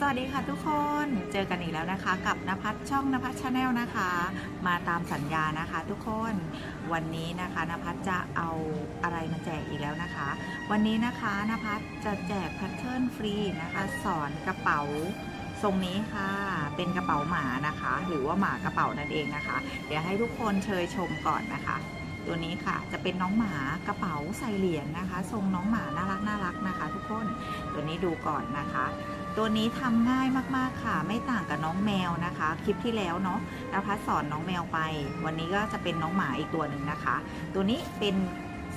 สวัสดีค่ะทุกคน เจอกันอีกแล้วนะคะ กับนภัสช่องนภัสชาแนลนะคะ มาตามสัญญานะคะทุกคน วันนี้นะคะนภัสจะเอาอะไรมาแจกอีกแล้วนะคะ วันนี้นะคะนภัสจะแจกแพทเทิร์นฟรีนะคะ สอนกระเป๋าทรงนี้ค่ะ เป็นกระเป๋าหมานะคะ หรือว่าหมากระเป๋านั่นเองนะคะ เดี๋ยวให้ทุกคนเชยชมก่อนนะคะ ตัวนี้ค่ะจะเป็นน้องหมากระเป๋าใส่เหรียญนะคะ ทรงน้องหมาน่ารักน่ารักนะคะ ทุกคน ตัวนี้ดูก่อนนะคะ ตัวนี้ทำง่ายมากๆค่ะ ไม่ต่างกับน้องแมวนะคะ คลิปที่แล้วเนาะนภัสสอนน้องแมวไป วันนี้ก็จะเป็นน้องหมาอีกตัวหนึ่งนะคะ ตัวนี้เป็น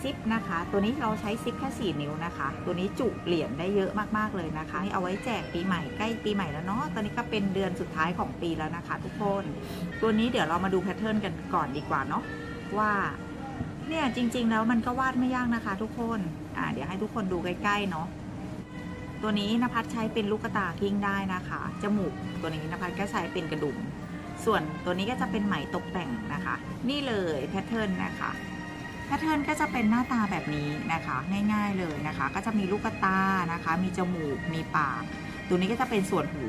ซิปนะคะ ตัวนี้เราใช้ซิปแค่ 4 นิ้วนะคะ ตัวนี้จุเหรียญได้เยอะมากๆเลยนะคะให้เอาไว้แจกปีใหม่ใกล้ปีใหม่แล้วเนาะ ตอนนี้ก็เป็นเดือนสุดท้ายของปีแล้วนะคะ ทุกคน ตัวนี้เดี๋ยวเรามาดูแพทเทิร์นกันก่อนดีกว่าเนาะว่าเนี่ยจริง ๆ แล้วมันก็วาดไม่ยากนะคะ ทุกคน อ่าเดี๋ยวให้ทุกคนดูใกล้ๆเนาะ ตัวนี้นภัสใช้เป็นลูกตากิ้งได้นะคะ จมูกตัวนี้นภัสก็ใช้เป็นกระดุม ส่วนตัวนี้ก็จะเป็นไหมตกแต่งนะคะ นี่เลยแพทเทิร์นนะคะ แพทเทิร์นก็จะเป็นหน้าตาแบบนี้นะคะ ง่ายๆเลยนะคะ ก็จะมีลูกตานะคะ มีจมูก มีปาก ตัวนี้ก็จะเป็นส่วนหู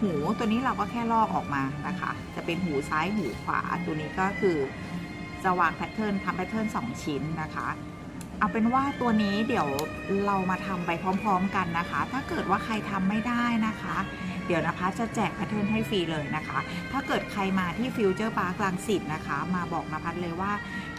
หูตัวนี้เราก็แค่ลอกออกมานะคะ จะเป็นหูซ้ายหูขวา ตัวนี้ก็คือจะวางแพทเทิร์นทำแพทเทิร์นสองชิ้นนะคะ เอาเป็นว่าตัวนี้เดี๋ยวเรามาทำไปพร้อมๆกันนะคะ ถ้าเกิดว่าใครทำไม่ได้นะคะ เดี๋ยวนะคะจะแจกแพทเทิร์นให้ฟรีเลยนะคะ ถ้าเกิดใครมาที่ฟิวเจอร์พาร์คลังสิตนะคะ มาบอกนภัสเลยว่า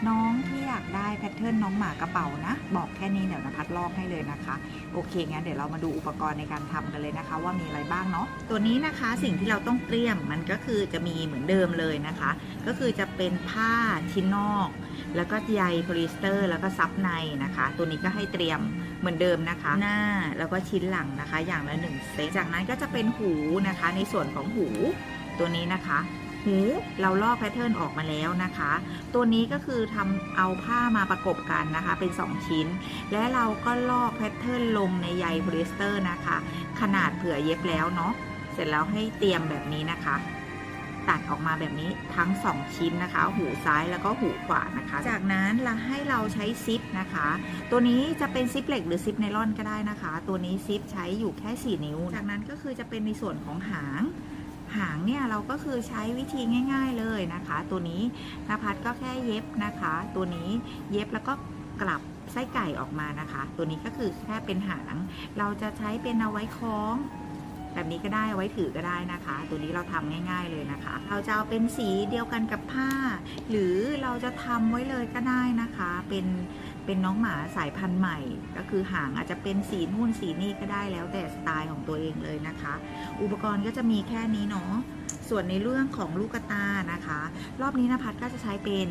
น้องที่อยากได้แพทเทิร์นน้องหมากระเป๋านะ บอกแค่นี้เดี๋ยวนภัสลอกให้เลยนะคะ โอเคงั้นเดี๋ยวเรามาดูอุปกรณ์ในการทำกันเลยนะคะ ว่ามีอะไรบ้างเนาะ ตัวนี้นะคะสิ่งที่เราต้องเตรียมมันก็คือจะมีเหมือนเดิมเลยนะคะ ก็คือจะเป็นผ้าชิ้นนอก แล้วก็ใยโพลีสเตอร์ แล้วก็ซับในนะคะ ตัวนี้ก็ให้เตรียมเหมือนเดิมนะคะ หน้าแล้วก็ชิ้นหลังนะคะ อย่างละหนึ่งเซตจากนั้นก็จะเป็นหูนะคะ ในส่วนของหูตัวนี้นะคะ หูเราลอกแพทเทิร์นออกมาแล้วนะคะ ตัวนี้ก็คือทำเอาผ้ามาประกบกันนะคะ เป็น 2 ชิ้น และเราก็ลอกแพทเทิร์นลงในใยโพลีสเตอร์นะคะ ขนาดเผื่อเย็บแล้วเนาะ เสร็จแล้วให้เตรียมแบบนี้นะคะ ตัดออกมาแบบนี้ทั้ง 2 ชิ้นนะคะ หูซ้ายแล้วก็หูขวานะคะ จากนั้นเราให้เราใช้ซิปนะคะ ตัวนี้จะเป็นซิปเหล็กหรือซิปไนลอนก็ได้นะคะ ตัวนี้ซิปใช้อยู่แค่ 4 นิ้ว จากนั้นก็คือจะเป็นในส่วนของหางหางเนี่ยเราก็คือใช้วิธีง่าย ๆเลยนะคะ ตัวนี้นภัสก็แค่เย็บนะคะ ตัวนี้เย็บแล้วก็กลับไส้ไก่ออกมานะคะ ตัวนี้ก็คือแค่เป็นหาง เราจะใช้เป็นเอาไว้คล้อง แบบนี้ก็ได้เอาไว้ถือก็ได้นะคะ ตัวนี้เราทำง่าย ๆเลยนะคะ เราจะเอาเป็นสีเดียวกันกับผ้า หรือเราจะทำไว้เลยก็ได้นะคะ เป็นเป็นน้องหมาสายพันธุ์ใหม่ ก็คือหางอาจจะเป็นสีนู่นสีนี่ก็ได้แล้วแต่สไตล์ของตัวเองเลยนะคะ อุปกรณ์ก็จะมีแค่นี้เนาะส่วนในเรื่องของลูกตานะคะ รอบนี้นภัสก็จะใช้เป็น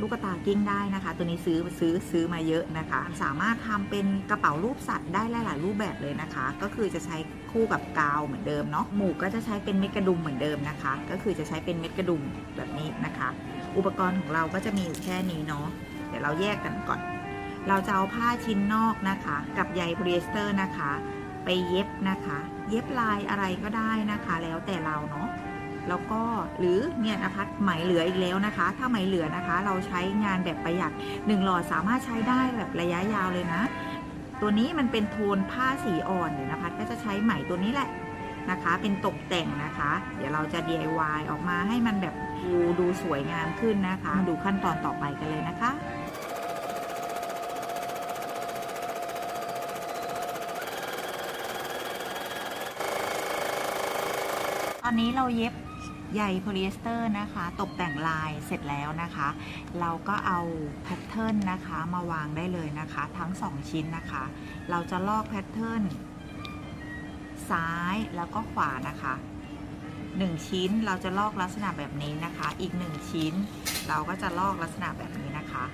ลูกตากิ้งได้นะคะ ตัวนี้ซื้อซื้อซื้อมาเยอะนะคะ สามารถทำเป็นกระเป๋ารูปสัตว์ได้หลาย ๆ รูปแบบเลยนะคะ ก็คือจะใช้ คู่กับกาวเหมือนเดิมเนาะหมูก็จะใช้เป็นเม็ดกระดุมเหมือนเดิมนะคะ ก็คือจะใช้เป็นเม็ดกระดุมแบบนี้นะคะ อุปกรณ์ของเราก็จะมีอยู่แค่นี้เนาะเดี๋ยวเราแยกกันก่อน เราจะเอาผ้าชิ้นนอกนะคะ กับใยโพลีเอสเตอร์นะคะ ไปเย็บนะคะ เย็บลายอะไรก็ได้นะคะ แล้วแต่เราเนาะแล้วก็หรือเนี่ยนะคะไหมเหลืออีกแล้วนะคะ ถ้าไหมเหลือนะคะ เราใช้งานแบบประหยัด1หลอดสามารถใช้ได้แบบระยะยาวเลยนะ ตัวนี้มันเป็นโทนผ้าสีอ่อนเดี๋ยวนะคะก็จะใช้ไหมตัวนี้แหละนะคะ เป็นตกแต่งนะคะ เดี๋ยวเราจะ DIY ออกมาให้มันแบบดูดูสวยงามขึ้นนะคะ ดูขั้นตอนต่อไปกันเลยนะคะตอนนี้เราเย็บ ใยโพลีเอสเตอร์นะคะ ตกแต่งลายเสร็จแล้วนะคะ เราก็เอาแพทเทิร์นนะคะมาวางได้เลยนะคะ ทั้ง 2 ชิ้นนะคะ เราจะลอกแพทเทิร์นซ้ายแล้วก็ขวานะคะ 1 ชิ้นเราจะลอกลักษณะแบบนี้นะคะ อีก 1 ชิ้น เราก็จะลอกลักษณะแบบนี้นะคะ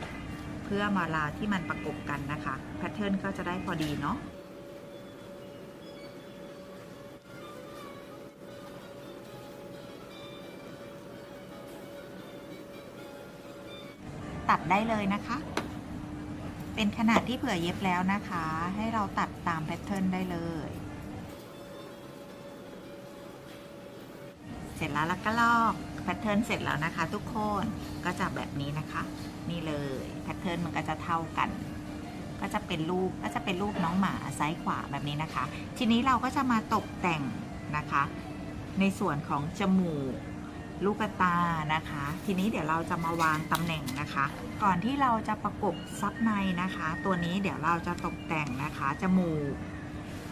เพื่อมาลาที่มันประกบกันนะคะแพทเทิร์นก็จะได้พอดีเนาะ ตัดได้เลยนะคะ เป็นขนาดที่เผื่อเย็บแล้วนะคะ ให้เราตัดตามแพทเทิร์นได้เลย เสร็จแล้วแล้วก็ลอกแพทเทิร์นเสร็จแล้วนะคะ ทุกคนก็จะแบบนี้นะคะ นี่เลยแพทเทิร์นมันก็จะเท่ากัน ก็จะเป็นรูปก็จะเป็นรูปน้องหมาซ้ายขวาแบบนี้นะคะ ทีนี้เราก็จะมาตกแต่งนะคะ ในส่วนของจมูก ลูกตานะคะ ทีนี้เดี๋ยวเราจะมาวางตำแหน่งนะคะ ก่อนที่เราจะประกบซับในนะคะ ตัวนี้เดี๋ยวเราจะตกแต่งนะคะจมูก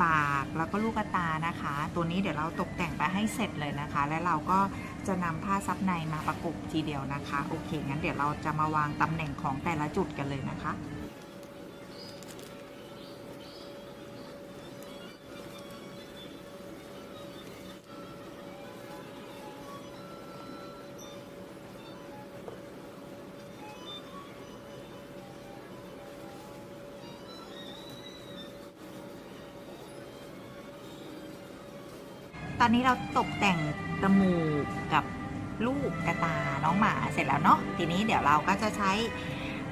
ปากแล้วก็ลูกตานะคะ ตัวนี้เดี๋ยวเราตกแต่งไปให้เสร็จเลยนะคะ และเราก็จะนำผ้าซับในมาประกบทีเดียวนะคะ โอเคงั้นเดี๋ยวเราจะมาวางตำแหน่งของแต่ละจุดกันเลยนะคะ ตอนนี้เราตกแต่งจมูกกับลูกกระตาน้องหมาเสร็จแล้วเนาะทีนี้เดี๋ยวเราก็จะใช้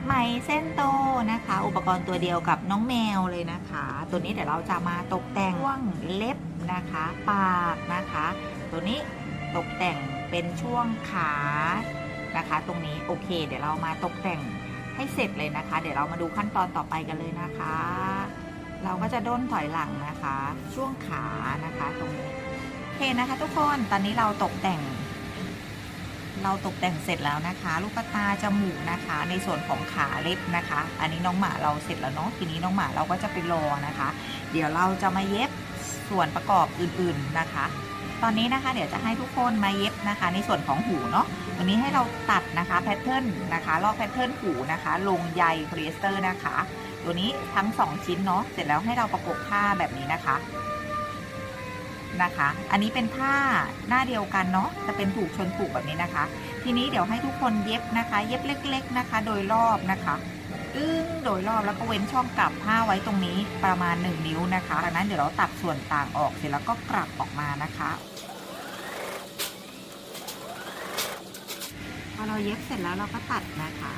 ไหมเส้นโตนะคะ อุปกรณ์ตัวเดียวกับน้องแมวเลยนะคะ ตัวนี้เดี๋ยวเราจะมาตกแต่งช่วงเล็บนะคะ ปากนะคะ ตัวนี้ตกแต่งเป็นช่วงขานะคะ ตรงนี้โอเค เดี๋ยวเรามาตกแต่งให้เสร็จเลยนะคะ เดี๋ยวเรามาดูขั้นตอนต่อไปกันเลยนะคะ เราก็จะด้นถอยหลังนะคะ ช่วงขานะคะตรงนี้ เคนะคะ ทุกคนตอนนี้เราตกแต่ง เราตกแต่งเสร็จแล้วนะคะ ลูกตาจมูกนะคะ ในส่วนของขาเล็บนะคะ อันนี้น้องหมาเราเสร็จแล้วเนาะทีนี้น้องหมาเราก็จะไปรอนะคะ เดี๋ยวเราจะมาเย็บส่วนประกอบอื่นๆนะคะ ตอนนี้นะคะเดี๋ยวจะให้ทุกคนมาเย็บนะคะ ในส่วนของหูเนาะวันนี้ให้เราตัดนะคะแพทเทิร์นนะคะลอกแพทเทิร์นหูนะคะ ลงใยโพลีเอสเตอร์นะคะ ตัวนี้ทั้ง 2 ชิ้นเนาะเสร็จแล้วให้เราประกบผ้าแบบนี้นะคะ นะคะ อันนี้เป็นผ้าหน้าเดียวกันเนาะจะเป็นผูกชนผูกแบบนี้นะคะ ทีนี้เดี๋ยวให้ทุกคนเย็บนะคะ เย็บเล็ก ๆนะคะ โดยรอบนะคะอึ้งโดยรอบแล้วก็เว้นช่องกลับผ้าไว้ตรงนี้ประมาณ 1 นิ้วนะคะจากนั้นเดี๋ยวเราตัดส่วนต่างออกเสร็จแล้วก็กลับออกมานะคะพอเราเย็บเสร็จแล้วเราก็ตัดนะคะ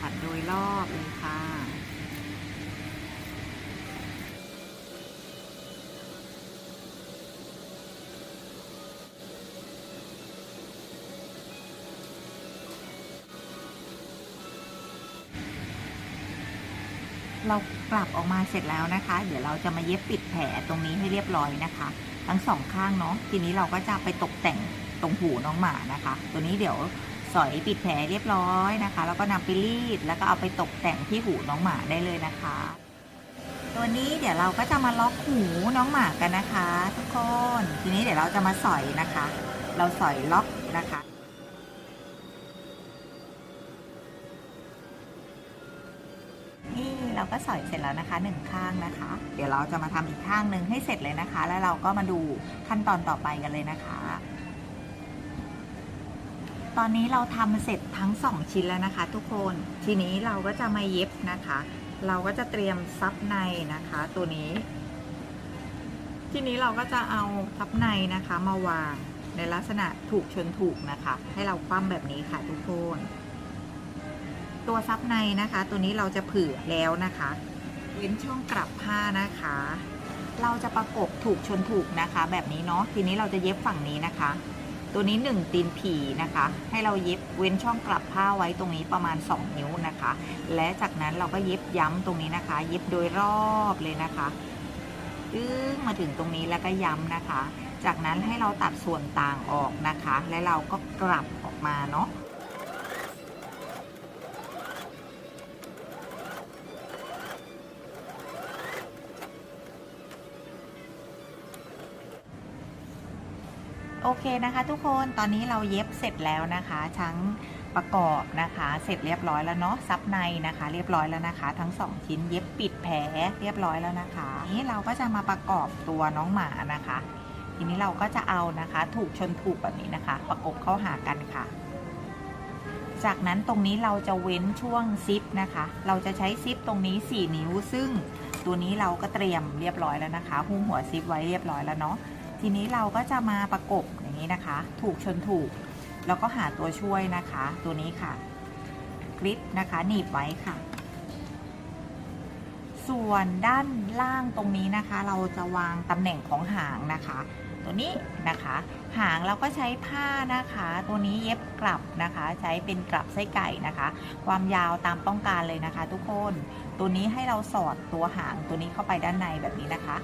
ตัดโดยรอบเลยค่ะ เรากลับออกมาเสร็จแล้วนะคะ เดี๋ยวเราจะมาเย็บปิดแผลตรงนี้ให้เรียบร้อยนะคะ ทั้งสองข้างเนาะทีนี้เราก็จะไปตกแต่งตรงหูน้องหมานะคะ ตัวนี้เดี๋ยวสอยปิดแผลเรียบร้อยนะคะ แล้วก็นำไปรีดแล้วก็เอาไปตกแต่งที่หูน้องหมาได้เลยนะคะ ตัวนี้เดี๋ยวเราก็จะมาล็อกหูน้องหมากันนะคะ ทุกคนทีนี้เดี๋ยวเราจะมาสอยนะคะ เราสอยล็อกนะคะ เราก็สอยเสร็จแล้วนะคะหนึ่งข้างนะคะ เดี๋ยวเราจะมาทำอีกข้างหนึ่งให้เสร็จเลยนะคะ แล้วเราก็มาดูขั้นตอนต่อไปกันเลยนะคะ ตอนนี้เราทำเสร็จทั้ง 2 ชิ้นแล้วนะคะ ทุกคนทีนี้เราก็จะมาเย็บนะคะ เราก็จะเตรียมซับในนะคะ ตัวนี้ ทีนี้เราก็จะเอาซับในนะคะมาวางในลักษณะถูกชนถูกนะคะ ให้เราคว่ำแบบนี้ค่ะทุกคน ตัวซับในนะคะ ตัวนี้เราจะผือแล้วนะคะ เว้นช่องกลับผ้านะคะ เราจะประกบถูกชนถูกนะคะ แบบนี้เนาะทีนี้เราจะเย็บฝั่งนี้นะคะ ตัวนี้ 1 ตีนผีนะคะ ให้เราเย็บเว้นช่องกลับผ้าไว้ตรงนี้ประมาณ 2 นิ้วนะคะ และจากนั้นเราก็เย็บย้ำตรงนี้นะคะ เย็บโดยรอบเลยนะคะอึ้งมาถึงตรงนี้แล้วก็ย้ำนะคะ จากนั้นให้เราตัดส่วนต่างออกนะคะ และเราก็กลับออกมาเนาะ เคนะคะทุกคนตอนนี้เราเย็บเสร็จแล้วนะคะทั้งประกอบนะคะ เสร็จเรียบร้อยแล้วเนาะซับในนะคะ เรียบร้อยแล้วนะคะ ทั้งสองชิ้นเย็บปิดแผลเรียบร้อยแล้วนะคะ นี้เราก็จะมาประกอบตัวน้องหมานะคะ ทีนี้เราก็จะเอานะคะ ถูกชนถูกแบบนี้นะคะ ประกบเข้าหากันค่ะ จากนั้นตรงนี้เราจะเว้นช่วงซิปนะคะ เราจะใช้ซิปตรงนี้ 4 นิ้ว ซึ่งตัวนี้เราก็เตรียมเรียบร้อยแล้วนะคะหุ้มหัวซิปไว้เรียบร้อยแล้วเนาะทีนี้เราก็จะมาประกบอย่าง นี้นะคะ ถูกชนถูก แล้วก็หาตัวช่วยนะคะ ตัวนี้ค่ะกริปนะคะ หนีบไว้ค่ะ ส่วนด้านล่างตรงนี้นะคะ เราจะวางตำแหน่งของหางนะคะ ตัวนี้นะคะ หางเราก็ใช้ผ้านะคะ ตัวนี้เย็บกลับนะคะ ใช้เป็นกลับไส้ไก่นะคะ ความยาวตามต้องการเลยนะคะ ทุกคน ตัวนี้ให้เราสอดตัวหางตัวนี้เข้าไปด้านในแบบนี้นะคะ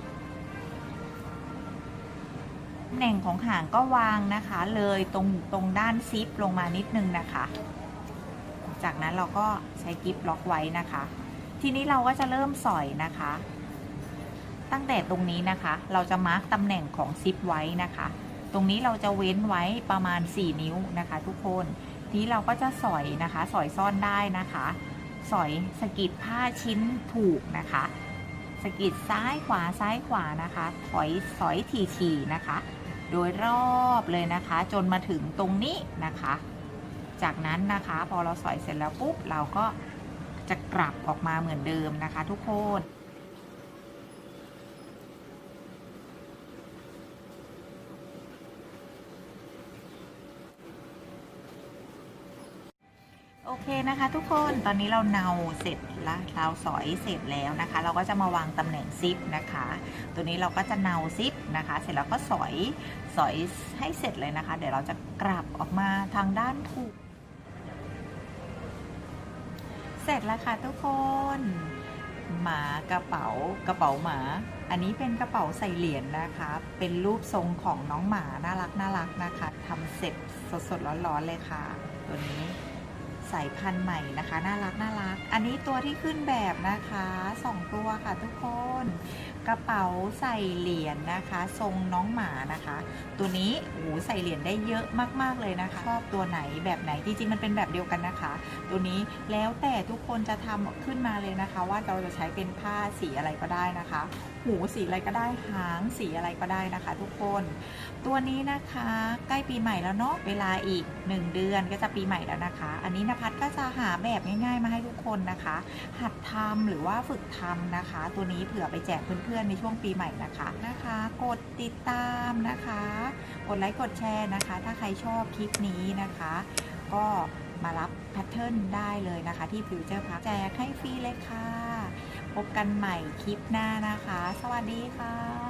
ำแหน่งของหางก็วางนะคะ เลยตรงตรงด้านซิปลงมานิดนึงนะคะ จากนั้นเราก็ใช้กิฟล็อกไว้นะคะ ทีนี้เราก็จะเริ่มสอยนะคะ ตั้งแต่ตรงนี้นะคะ เราจะมาร์กตำแหน่งของซิปไว้นะคะ ตรงนี้เราจะเว้นไว้ประมาณ 4 นิ้วนะคะ ทุกคนทีนี้เราก็จะสอยนะคะ สอยซ่อนได้นะคะ สอยสกิดผ้าชิ้นถูกนะคะ สะกิดซ้ายขวาซ้ายขวานะคะ ถอยถอยทีๆนะคะ โดยรอบเลยนะคะ จนมาถึงตรงนี้นะคะ จากนั้นนะคะพอเราสอยเสร็จแล้วปุ๊บเราก็จะกลับออกมาเหมือนเดิมนะคะ ทุกคน เคนะคะทุกคนตอนนี้เราเนาเสร็จแล้วเราสอยเสร็จแล้วนะคะ เราก็จะมาวางตำแหน่งซิปนะคะ ตัวนี้เราก็จะเนาซิปนะคะ เสร็จแล้วก็สอยสอยให้เสร็จเลยนะคะ เดี๋ยวเราจะกลับออกมาทางด้านถูก เสร็จแล้วค่ะทุกคน หมากระเป๋ากระเป๋าหมา อันนี้เป็นกระเป๋าใส่เหรียญนะคะ เป็นรูปทรงของน้องหมาน่ารักน่ารักนะคะทำเสร็จสดๆร้อนๆเลยค่ะ ตัวนี้ สายพันธุ์ใหม่นะคะ น่ารักน่ารัก อันนี้ตัวที่ขึ้นแบบนะคะสองตัวค่ะทุกคน กระเป๋าใส่เหรียญนะคะ ทรงน้องหมานะคะ ตัวนี้โอ้โใส่เหรียญได้เยอะมากๆเลยนะคะชอบตัวไหนแบบไหนจริงๆมันเป็นแบบเดียวกันนะคะ ตัวนี้แล้วแต่ทุกคนจะทำขึ้นมาเลยนะคะ ว่าเราจะใช้เป็นผ้าสีอะไรก็ได้นะคะ หูสีอะไรก็ได้หางสีอะไรก็ได้นะคะ ทุกคน ตัวนี้นะคะใกล้ปีใหม่แล้วเนาะเวลาอีก 1 เดือนก็จะปีใหม่แล้วนะคะ อันนี้นภัสก็จะหาแบบง่าย ๆ มาให้ทุกคนนะคะ หัดทำหรือว่าฝึกทำนะคะ ตัวนี้เผื่อไปแจกเพื่อนพื่อนๆในช่วงปีใหม่นะคะนะคะ กดติดตามนะคะ กดไลค์กดแชร์นะคะ ถ้าใครชอบคลิปนี้นะคะ ก็มารับแพทเทิร์นได้เลยนะคะ ที่ฟิวเจอร์พักแจกให้ฟรีเลยค่ะ พบกันใหม่คลิปหน้านะคะ สวัสดีค่ะ